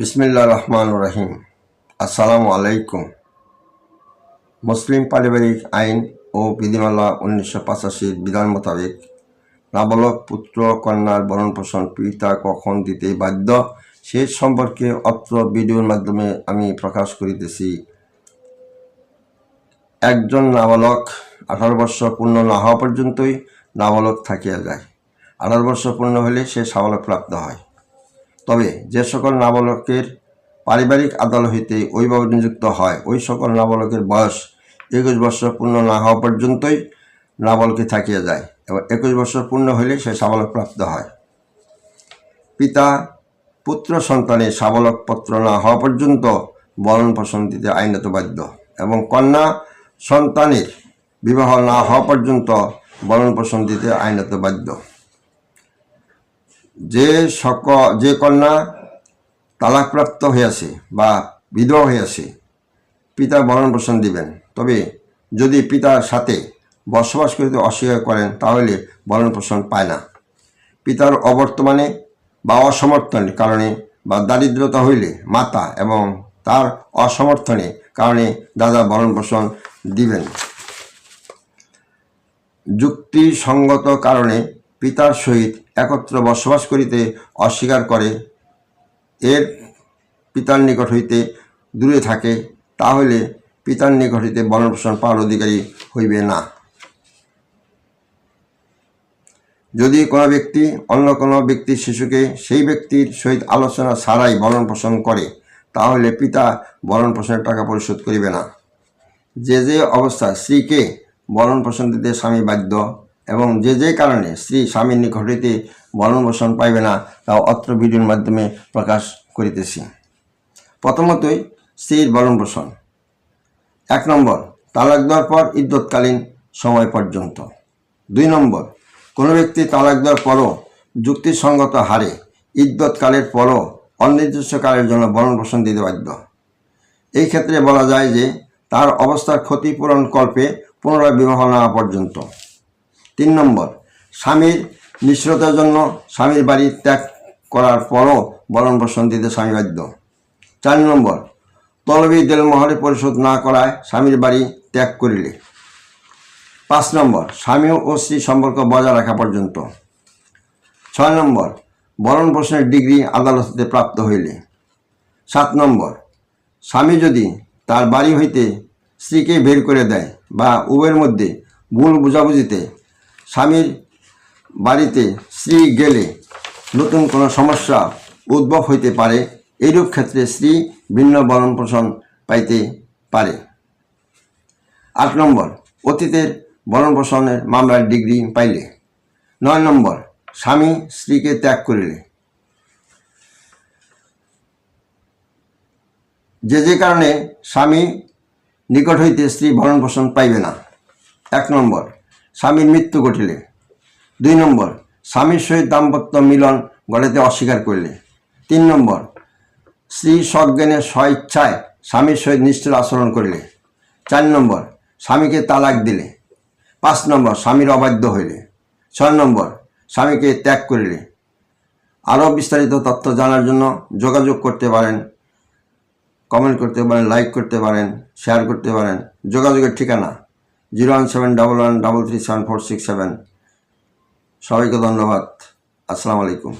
বিসমিল্লা রহমান রহিম আসসালামু আলাইকুম মুসলিম পারিবারিক আইন ও বিধিমালা উনিশশো পঁচাশির বিধান মোতাবেক নাবালক, পুত্র, কন্যার ভরণ পোষণ পিতা কখন দিতে বাধ্য, সে সম্পর্কে অত্র ভিডিওর মাধ্যমে আমি প্রকাশ করিতেছি। একজন নাবালক আঠারো বর্ষ পূর্ণ না হওয়া পর্যন্তই নাবালক থাকিয়া যায়। আঠারো বর্ষ পূর্ণ হলে সে সাবালক প্রাপ্ত হয়। তবে যে সকল নাবালকের পারিবারিক আদালত হইতে ওইভাবে নিযুক্ত হয়, ওই সকল নাবালকের বয়স একুশ বছর পূর্ণ না হওয়া পর্যন্তই নাবালকে থাকিয়া যায় এবং একুশ বছর পূর্ণ হইলে সে সাবালক প্রাপ্ত হয়। পিতা, পুত্র সন্তানের সাবালক পত্র না হওয়া পর্যন্ত বরণ পোষণ দিতে আইনত বাধ্য এবং কন্যা সন্তানের বিবাহ না হওয়া পর্যন্ত বরণ পোষণ দিতে আইনত বাধ্য। যে সক যে কন্যা তালাকপ্রাপ্ত হইয়াছে বা বিধবা হইয়াছে পিতা ভরণ পোষণ দিবেন। তবে যদি পিতার সাথে বসবাস করিতে অস্বীকার করেন, তাহলে ভরণ পোষণ পায় না। পিতার অবর্তমানে বা অসমর্থনের কারণে বা দারিদ্রতা হইলে মাতা এবং তার অসমর্থনে কারণে দাদা ভরণ পোষণ দিবেন। যুক্তিসঙ্গত কারণে পিতার সহিত একত্র বসবাস করিতে অস্বীকার করে। এর পিতার নিকট হইতে দূরে থাকে, তাহলে পিতার নিকট হইতে বর্ণপোষণ পাওয়ার অধিকারী হইবে না। যদি কোনো ব্যক্তি, অন্য কোনো ব্যক্তির শিশুকে সেই ব্যক্তির সহিত আলোচনা ছাড়াই বরণ পোষণ করে, তাহলে পিতা বরণ পোষণের টাকা পরিশোধ করিবে না। যে যে অবস্থা স্ত্রীকে বরণ পোষণ দিতে স্বামী বাধ্য এবং যে যে কারণে স্ত্রী স্বামীর নিকট হইতে পোষণ পাইবে না, তাও অত্র ভিডিওর মাধ্যমে প্রকাশ করিতেছি। প্রথমতই স্ত্রীর পোষণ এক নম্বর, তালাক দেওয়ার পর ইদ্যৎকালীন সময় পর্যন্ত। দুই নম্বর, কোনো ব্যক্তি তালাক দেওয়ার পরও যুক্তিসঙ্গত হারে ইদ্যৎকালের পরও অনির্দিষ্টকালের জন্য ভরণ পোষণ দিতে বাধ্য। এই ক্ষেত্রে বলা যায় যে তার অবস্থার ক্ষতিপূরণ কল্পে পুনরায় বিবাহ নেওয়া পর্যন্ত। তিন নম্বর, স্বামীর মিশ্রতার জন্য স্বামীর বাড়ি ত্যাগ করার পরও বরণ পোষণ দিতে স্বামী বাধ্য। চার নম্বর, তলবি দেলমহরে পরিশোধ না করায় স্বামীর বাড়ি ত্যাগ করিলে। পাঁচ নম্বর, স্বামী ও স্ত্রী সম্পর্ক বজায় রাখা পর্যন্ত। ছয় নম্বর, বরণ পোষণের ডিগ্রি আদালতে প্রাপ্ত হইলে। সাত নম্বর, স্বামী যদি তার বাড়ি হইতে স্ত্রীকে বের করে দেয় বা উভয়ের মধ্যে ভুল বুঝাবুঝিতে স্বামীর বাড়িতে স্ত্রী গেলে নতুন কোনো সমস্যা উদ্ভব হইতে পারে, এইরূপ ক্ষেত্রে স্ত্রী ভিন্ন বরণ পোষণ পাইতে পারে। আট নম্বর, অতীতের বরণ পোষণের মামলার ডিগ্রি পাইলে। নয় নম্বর, স্বামী স্ত্রীকে ত্যাগ করিলে। যে যে কারণে স্বামী নিকট হইতে স্ত্রী ভরণ পোষণ পাইবে না। এক নম্বর স্বামীর মৃত্যু ঘটিলে। দুই নম্বর, স্বামীর সহিত দাম্পত্য মিলন গড়াতে অস্বীকার করলে। তিন নম্বর, স্ত্রী সজ্ঞানে স্বইচ্ছায় স্বামীর সহিত নিষ্ঠুর আচরণ করলে। চার নম্বর, স্বামীকে তালাক দিলে। পাঁচ নম্বর, স্বামীর অবাধ্য হইলে। ছয় নম্বর, স্বামীকে ত্যাগ করিলে। আরও বিস্তারিত তথ্য জানার জন্য যোগাযোগ করতে পারেন কমেন্ট করতে পারেন লাইক করতে পারেন শেয়ার করতে পারেন। যোগাযোগের ঠিকানা zero one seven double one double three seven four six seven. সবাইকে ধন্যবাদ। আসসালামু আলাইকুম।